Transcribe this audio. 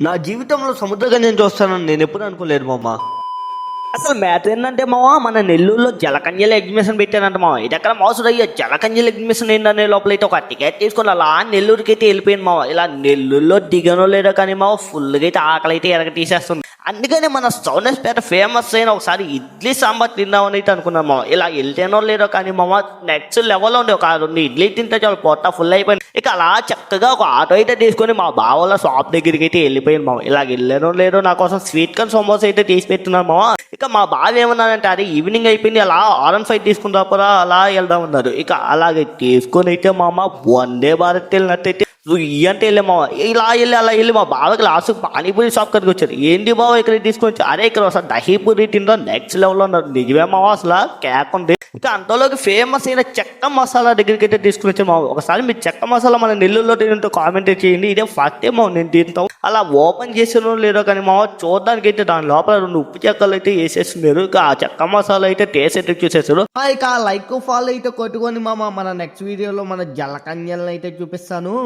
నా జీవితంలో సముద్రంగా నేను చూస్తానని నేను ఎప్పుడు అనుకోలేదు మామ. అసలు మ్యాటర్ ఏంటంటే మావా మన నెల్లూరులో జలకంజల ఎగ్జిబిషన్ పెట్టానంట మావా. ఇది ఎక్కడ మోసడు అయ్యా జలకంజల ఎగ్జిబిషన్ ఏంటనే లోపల అయితే ఒక టికెట్ తీసుకొని అలా నెల్లూరుకి అయితే వెళ్ళిపోయింది మావా. ఇలా నెల్లూరులో దిగనో లేదో కానీ మావా ఫుల్గా అయితే ఆకలి అయితే ఎరగ తీసేస్తుంది. అందుకని మన సౌనస్పేట ఫేమస్ అయిన ఒకసారి ఇడ్లీ సాంబార్ తిందామని అయితే అనుకున్నాం మామ. ఇలా వెళ్తేనో లేదో కానీ మామ నెక్స్ట్ లెవెల్లో ఉంది. ఒక రెండు ఇడ్లీ తింటే చాలా పొట్ట ఫుల్ అయిపోయింది. ఇక అలా చక్కగా ఒక ఆటో అయితే తీసుకొని మా బావల షాప్ దగ్గరికి అయితే వెళ్ళిపోయింది మామ. ఇలా వెళ్ళానో లేదో నా కోసం స్వీట్ కార్న్ సమోసా అయితే తీసి పెట్టున్నాను మామ. ఇక మా బావ ఏమన్నారంటే అది ఈవినింగ్ అయిపోయింది. అలా ఆరెంజ్ ఫైవ్ తీసుకుని రాపరా అలా వెళ్దామన్నారు ఇక అలాగే తీసుకొని అయితే మామ వందే భారత్ వెళ్ళినట్టయితే ఈ అంటే వెళ్ళే మావా? ఇలా వెళ్ళి అలా వెళ్ళి మా బావకి లాస్ట్ పానీపూరి షాప్ కడికి వచ్చారు ఏంటి బావ ఇక్కడ తీసుకొని వచ్చి అరే ఇక్కడ ఒకసారి దహీపూరి తిందో నెక్స్ట్ లెవెల్లో ఉన్నారు నిజమే మావా అసలు? కేక్ ఉంది. ఇంకా అంతలోకి ఫేమస్ అయిన చెక్క మసాలా దగ్గరికి అయితే తీసుకుని వచ్చాము మావ. ఒకసారి మీరు చెక్క మసాలా మన నెల్లూరులో తింటూ కామెంట్ చేయండి. ఇదే ఫస్ట్ టైం నేను తింటాం. అలా ఓపెన్ చేసినో లేదో కానీ మావా చూడడానికి అయితే దాని లోపల రెండు ఉప్పు చెక్కలు అయితే వేసేస్తున్నారు. ఇక ఆ చెక్క మసాలా అయితే టేస్ట్ అయితే చూసేసారు ఆ, ఇక లైక్ ఫాలో అయితే కొట్టుకొని మామ మన నెక్స్ట్ వీడియోలో మన జలకన్యలను అయితే చూపిస్తాను.